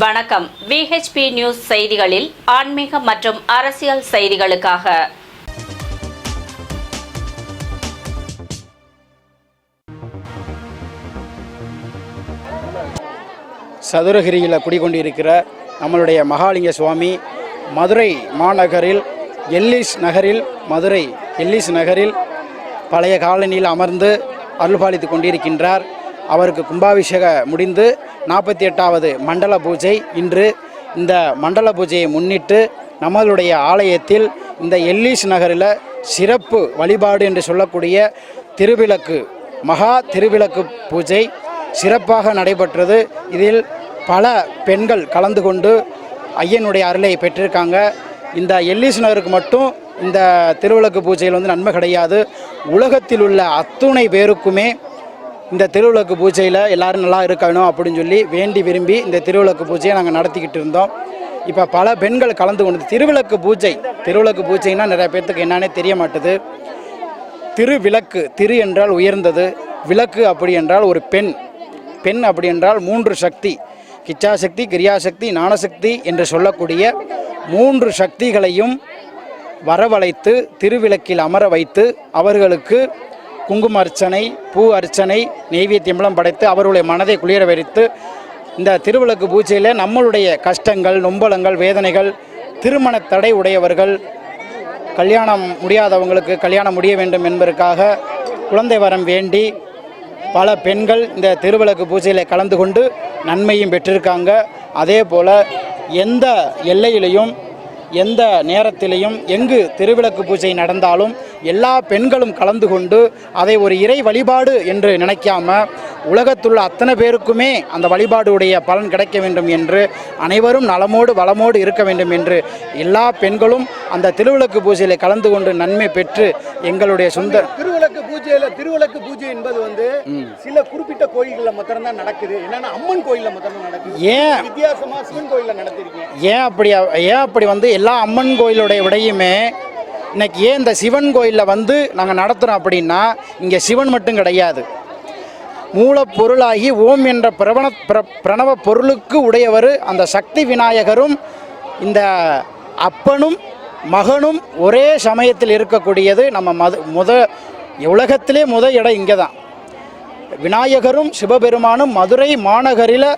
வணக்கம். VHP news செய்திகளில் ஆன்மீக மற்றும் அரசியல் செய்திகளுக்காக. சதுரகிரியில் குடிகொண்டிருக்கிற நம்மளுடைய மகாலிங்க சுவாமி மதுரை மாநகரில் எல்லிஸ் நகரில் மதுரை எல்லிஸ் நகரில் பழைய காலனியில் அமர்ந்து அருள்பாலித்து கொண்டிருக்கின்றார். அவருக்கு கும்பாபிஷேக முடிந்து நாற்பத்தி எட்டாவது மண்டல பூஜை இன்று. இந்த மண்டல பூஜையை முன்னிட்டு நம்மளுடைய ஆலயத்தில் இந்த எல்லீஸ் நகரில் சிறப்பு வழிபாடு என்று சொல்லக்கூடிய திருவிளக்கு மகா திருவிளக்கு பூஜை சிறப்பாக நடைபெற்றது. இதில் பல பெண்கள் கலந்து கொண்டு ஐயனுடைய அருளை பெற்றிருக்காங்க. இந்த எல்லீஸ் நகருக்கு மட்டும் இந்த திருவிளக்கு பூஜையில் வந்து நன்மை கிடையாது. உலகத்தில் உள்ள அத்துணை பேருக்குமே இந்த திருவிளக்கு பூஜையில் எல்லாரும் நல்லா இருக்கணும் அப்படின்னு சொல்லி வேண்டி விரும்பி இந்த திருவிளக்கு பூஜையை நாங்கள் நடத்திக்கிட்டு இருந்தோம். இப்போ பல பெண்கள் கலந்து கொண்டு திருவிளக்கு பூஜை திருவிளக்கு பூஜைன்னா நிறைய பேர்த்துக்கு என்னன்னே தெரிய மாட்டுது. திருவிளக்கு திரு என்றால் உயர்ந்தது விளக்கு அப்படி என்றால் ஒரு பெண் பெண் அப்படி என்றால் மூன்று சக்தி கிச்சாசக்தி கிரியாசக்தி ஞானசக்தி என்று சொல்லக்கூடிய மூன்று சக்திகளையும் வரவழைத்து திருவிளக்கில் அமர வைத்து அவர்களுக்கு குங்கும அர்ச்சனை பூ அர்ச்சனை நெய்வேத்தியம்லாம் படைத்து அவர்களுடைய மனதை குளிர வைத்து இந்த திருவிளக்கு பூஜையில் நம்மளுடைய கஷ்டங்கள் நொம்பலங்கள் வேதனைகள் திருமண தடை உடையவர்கள் கல்யாணம் முடியாதவங்களுக்கு கல்யாணம் முடிய வேண்டும் என்பதற்காக குழந்தை வரம் வேண்டி பல பெண்கள் இந்த திருவிளக்கு பூஜையில் கலந்து கொண்டு நன்மையும் பெற்றிருக்காங்க. அதே போல் எந்த எல்லையிலையும் எந்த நேரத்திலையும் எங்கு திருவிளக்கு பூஜை நடந்தாலும் எல்லா பெண்களும் கலந்து கொண்டு அதை ஒரு இறை வழிபாடு என்று நினைக்காம உலகத்துள்ள அத்தனை பேருக்குமே அந்த வழிபாடுடைய பலன் கிடைக்க வேண்டும் என்று அனைவரும் நலமோடு வளமோடு இருக்க வேண்டும் என்று எல்லா பெண்களும் அந்த திருவிளக்கு பூஜையில் கலந்து கொண்டு நன்மை பெற்று எங்களுடைய சொந்த திருவிளக்கு பூஜையில திருவிளக்கு பூஜை என்பது வந்து சில குறிப்பிட்ட கோயில்கள்ல மாத்திரம்தான் நடக்குது. என்னன்னா அம்மன் கோயில்ல மாத்திரம் நடக்குது. ஏன்? வித்தியாசமா சிவன் கோயில்ல நடத்திருக்கீங்க. ஏன் அப்படி ஏன் அப்படி வந்து எல்லா அம்மன் கோயிலுடைய விடையுமே இன்னைக்கு ஏன் இந்த சிவன் கோயிலில் வந்து நாங்கள் நடத்துகிறோம் அப்படின்னா இங்கே சிவன் மட்டும் கிடையாது. மூலப்பொருளாகி ஓம் என்ற பிரபண பிர பிரணவ பொருளுக்கு உடையவர் அந்த சக்தி விநாயகரும் இந்த அப்பனும் மகனும் ஒரே சமயத்தில் இருக்கக்கூடியது நம்ம மது முத உலகத்திலே முத இடம் இங்கே தான் விநாயகரும் சிவபெருமானும் மதுரை மாநகரில்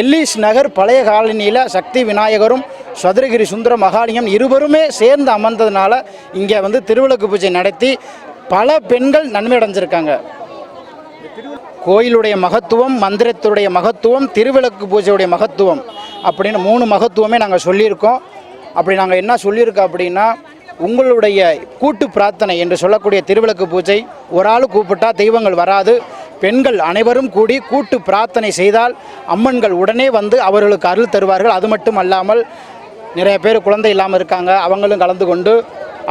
எல்லிஸ் நகர் பழைய காலனியில் சக்தி விநாயகரும் சதுரகிரி சுந்தர மகாலிங்கம் இருவருமே சேர்ந்து அமர்ந்ததுனால இங்கே வந்து திருவிளக்கு பூஜை நடத்தி பல பெண்கள் நன்மை அடைஞ்சிருக்காங்க கோயிலுடைய மகத்துவம் மந்திரத்துடைய மகத்துவம் திருவிளக்கு பூஜையுடைய மகத்துவம் அப்படின்னு மூணு மகத்துவமே நாங்கள் சொல்லியிருக்கோம். அப்படி நாங்கள் என்ன சொல்லியிருக்கோம் அப்படின்னா உங்களுடைய கூட்டு பிரார்த்தனை என்று சொல்லக்கூடிய திருவிளக்கு பூஜை ஒரு ஆள் கூப்பிட்டா தெய்வங்கள் வராது. பெண்கள் அனைவரும் கூடி கூட்டு பிரார்த்தனை செய்தால் அம்மன்கள் உடனே வந்து அவர்களுக்கு அருள் தருவார்கள். அது மட்டும் அல்லாமல் நிறைய பேர் குழந்தை இல்லாமல் இருக்காங்க. அவங்களும் கலந்து கொண்டு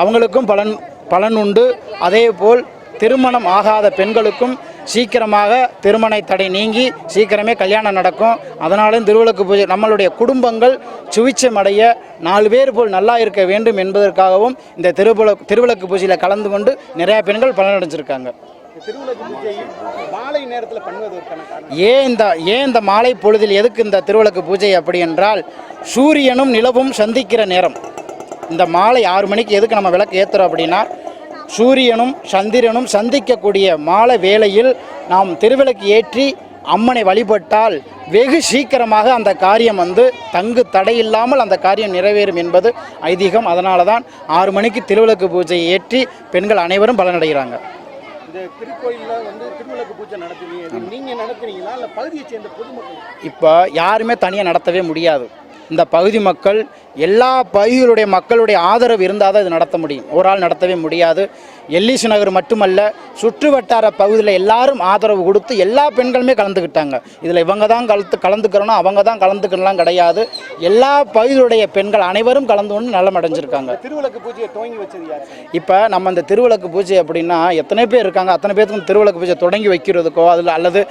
அவங்களுக்கும் பலன் பலன் உண்டு. அதே போல் திருமணம் ஆகாத பெண்களுக்கும் சீக்கிரமாக திருமண தடை நீங்கி சீக்கிரமே கல்யாணம் நடக்கும். அதனாலும் திருவிளக்கு பூஜை நம்மளுடைய குடும்பங்கள் சுவிச்சமடைய நாலு பேர் போல் நல்லா இருக்க வேண்டும் என்பதற்காகவும் இந்த திருவிள திருவிளக்கு பூஜையில் கலந்து கொண்டு நிறையா பெண்கள் பலனடைஞ்சிருக்காங்க. திருவிளக்கு பூஜை மாலை நேரத்தில் பண்ணுவதற்கான காரணம் ஏன் இந்த ஏன் இந்த மாலை பொழுதில் எதுக்கு இந்த திருவிளக்கு பூஜை அப்படி என்றால் சூரியனும் நிலவும் சந்திக்கிற நேரம். இந்த மாலை ஆறு மணிக்கு எதுக்கு நம்ம விளக்கு ஏற்றுறோம் அப்படின்னா சூரியனும் சந்திரனும் சந்திக்கக்கூடிய மாலை வேளையில் நாம் திருவிளக்கு ஏற்றி அம்மனை வழிபட்டால் வெகு சீக்கிரமாக அந்த காரியம் வந்து தங்கு தடையில்லாமல் அந்த காரியம் நிறைவேறும் என்பது ஐதீகம். அதனால தான் ஆறு மணிக்கு திருவிளக்கு பூஜையை ஏற்றி பெண்கள் அனைவரும் பலனடைகிறாங்க. இந்த திருக்கோயிலில் வந்து திருவிளக்கு பூஜை நடத்துவீங்க இது நீங்க நடத்துறீங்களா இல்லை பகுதியை சேர்ந்த பொதுமக்கள்? இப்போ யாருமே தனியாக நடத்தவே முடியாது. இந்த பகுதி மக்கள் எல்லா பகுதிகளுடைய மக்களுடைய ஆதரவு இருந்தால் தான் இது நடத்த முடியும். ஒரு ஆள் நடத்தவே முடியாது. எல்லிஸ் நகர் மட்டுமல்ல சுற்று வட்டார பகுதியில் எல்லாரும் ஆதரவு கொடுத்து எல்லா பெண்களுமே கலந்துக்கிட்டாங்க இதில் இவங்க தான் கலந்து கலந்துக்கிறோன்னா அவங்க தான் கலந்துக்கலாம் கிடையாது. எல்லா பகுதியுடைய பெண்கள் அனைவரும் கலந்து கொண்டு நலம் அடைஞ்சிருக்காங்க. திருவிளக்கு பூஜையை துவங்கி வச்சது இப்போ நம்ம இந்த திருவிளக்கு பூஜை அப்படின்னா எத்தனை பேர் இருக்காங்க? அத்தனை பேர்த்துக்கும் திருவிளக்கு பூஜை தொடங்கி வைக்கிறதுக்கோ அதில் அல்லது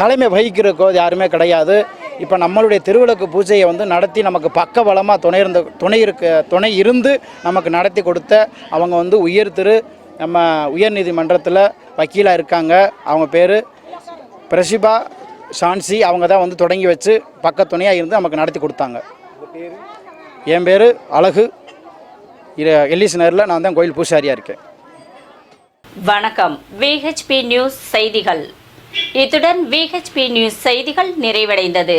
தலைமை வகிக்கிறதுக்கோ அது யாருமே கிடையாது. இப்போ நம்மளுடைய திருவிளக்கு பூஜையை வந்து நடத்தி நமக்கு பக்கபலமாக துணை இருந்த துணை இருக்க துணை இருந்து நமக்கு நடத்தி கொடுத்த அவங்க வந்து உயர் திரு நம்ம உயர்நீதிமன்றத்தில் வக்கீலாக இருக்காங்க. அவங்க பேர் பிரசிபா சான்சி. அவங்க தான் வந்து தொடங்கி வச்சு பக்கத்துணையாக இருந்து நமக்கு நடத்தி கொடுத்தாங்க. என் பேர் அழகு. எல்லிஸ் நேரில் நான் தான் கோயில் பூசாரியாக இருக்கேன். வணக்கம். விஹெச்பி நியூஸ் செய்திகள். இத்துடன் விஹெச்பி நியூஸ் செய்திகள் நிறைவடைந்தது.